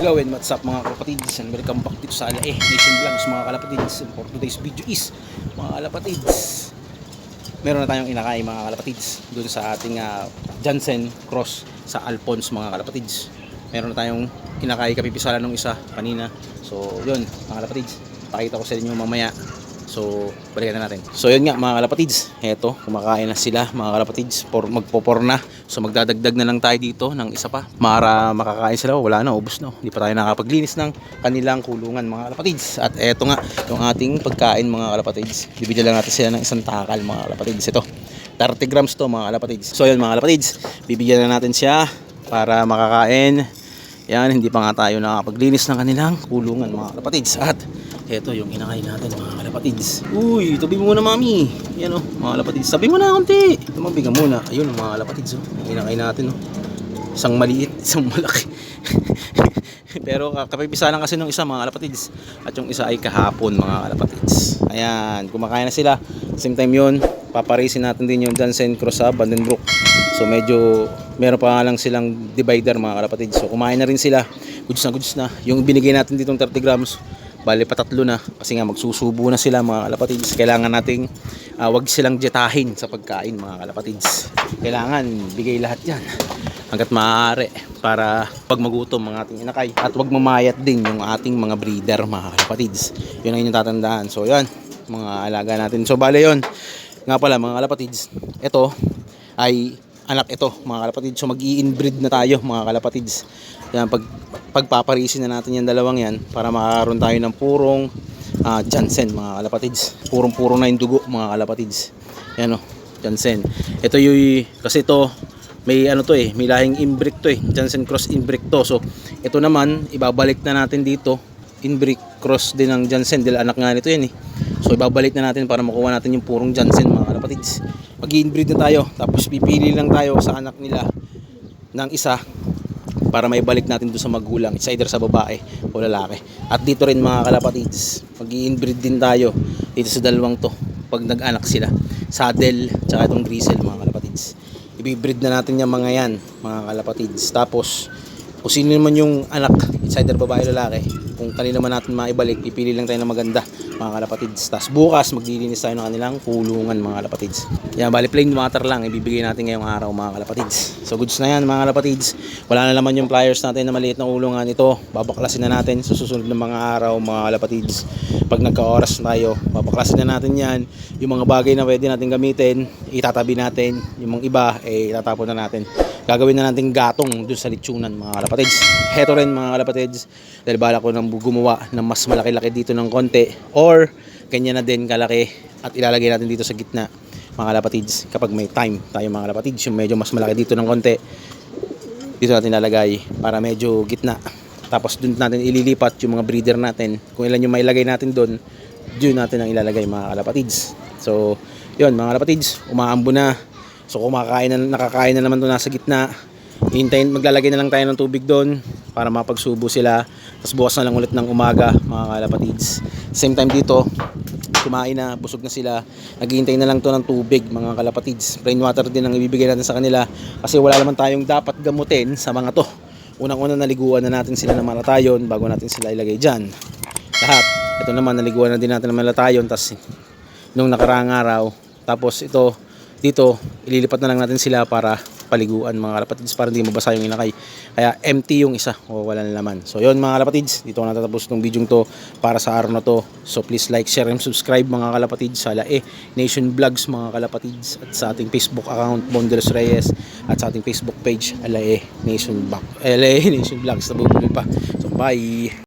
Hello and what's up mga kalapatids and welcome back dito sa Alae Nation Vlogs mga kalapatids and for today's video is mga kalapatids meron na tayong inakay mga kalapatids dun sa ating ah, Jansen Cross sa Alphonse mga kalapatids meron na tayong inakay kapipisalan nung isa kanina. So yun mga kalapatids pakita ko sa inyo mamaya So, balikan na natin. So, yun nga mga kalapatids. Heto, kumakain na sila mga kalapatids. Por, magpopor na. So, magdadagdag na lang tayo dito ng isa pa. Para makakain sila. Wala na, ubos na. Hindi pa tayo nakapaglinis ng kanilang kulungan mga kalapatids. At eto nga, yung ating pagkain mga kalapatids. Bibigyan lang natin sila ng isang takal mga kalapatids. Ito, 30 grams to mga kalapatids. So, yun mga kalapatids. Bibigyan na natin siya para makakain. Yan, hindi pa nga tayo nakapaglinis ng kanilang kulungan mga kalapatids. At eto yung inakay natin mga kalapatids. Uy, tabi mo muna mami. Yan o, mga kalapatids. Tabi mo na konti. Tumabi ka muna. Ayun mga kalapatids. Oh. Yung inakay natin. Oh. Isang maliit, isang malaki. Pero kapipisa lang kasi nung isa mga kalapatids. At yung isa ay kahapon mga kalapatids. Ayan, kumakain na sila. Same time yun, paparisin natin din yung Jansen Cross sa Vandenbroek. So medyo meron pa lang silang divider mga kalapatids. So kumain na rin sila. Goods na goods na. Yung binigay natin ditong 30 grams, bali patatlo na. Kasi nga magsusubo na sila mga kalapatids. Kailangan nating ah, wag silang jetahin sa pagkain mga kalapatids. Kailangan bigay lahat yan hanggat maaari para pag magutom ang ating inakay at wag mamayat din yung ating mga breeder mga kalapatids yun ang inyong tatandaan so yan mga alaga natin so bale yun nga pala mga kalapatids ito ay anak ito mga kalapatids so mag inbreed na tayo mga kalapatids yan pag pagpaparisin na natin yung dalawang yan para makakaroon tayo ng purong ah, Jansen mga kalapatids purong puro na yung dugo mga kalapatids yan o Jansen ito yung kasi ito may ano to eh, may lahing inbrick to eh. Jansen Cross inbrick to. So, ito naman, ibabalik na natin dito. Inbrick cross din ng Jansen. Dahil anak nga nito yan eh. So, ibabalik na natin para makuha natin yung purong Jansen mga kalapatids. Mag inbreed na tayo. Tapos, pipili lang tayo sa anak nila ng isa para may balik natin doon sa magulang. It's either sa babae o lalaki. At dito rin mga kalapatids, mag inbreed din tayo dito sa dalawang to pag nag-anak sila. Saddle, tsaka itong grisel mga kalapatids ibibreed na natin yung mga yan mga kalapatids tapos kung sino naman yung anak it's either babae o lalaki kung kanino naman natin maibalik pipili lang tayo ng maganda mga kalapatids tapos bukas maglilinis tayo ng kanilang kulungan mga kalapatids yan bali plain water lang ibibigay natin ngayong araw mga kalapatids so goods na yan mga kalapatids wala na naman yung pliers natin na maliit na kulungan ito babaklasin na natin sa susunod ng mga araw mga kalapatids pag nagka-oras na tayo babaklasin na natin yan. Yung mga bagay na pwede natin gamitin itatabi natin. Yung mga iba eh itatapon na natin gagawin na natin gatong dun sa litsunan mga kalapatids. Heto rin mga kalapatids dahil bala ko nang gumawa ng mas malaki-laki dito ng konti. Or ganyan na din kalaki at ilalagay natin dito sa gitna mga kalapatids kapag may time tayo mga kalapatids yung medyo mas malaki dito ng konti. Dito natin lalagay para medyo gitna. Tapos dun natin ililipat yung mga breeder natin. Kung ilan yung mailagay natin dun dun natin ang ilalagay mga kalapatids. So yun mga kalapatids umaambo na so kumakain na nakakain na naman to nasa gitna Hintayin, maglalagay na lang tayo ng tubig doon para mapagsubo sila. Tapos bukas na lang ulit ng umaga, mga kalapatids. Same time dito, kumain na, busog na sila. Naghihintay na lang to ng tubig, mga kalapatids. Plain water din ang ibibigay natin sa kanila. Kasi wala naman tayong dapat gamutin sa mga to. Unang-una naliguan na natin sila ng malatayon bago natin sila ilagay dyan. Lahat. Ito naman, naliguan na din natin ng malatayon. Tapos nung nakaraang araw. Tapos ito, dito, ililipat na lang natin sila para paliguan mga kalapatids para hindi mabasa yung inakay. Kaya empty yung isa o wala na laman. So yun mga kalapatids, dito ko natatapos itong video to para sa araw na to. So please like, share, and subscribe mga kalapatids sa Lae Nation Vlogs mga kalapatids at sa ating Facebook account Bondelos Reyes at sa ating Facebook page Lae Nation Vlog. LA Nation Vlogs. Nabubuli pa. So bye!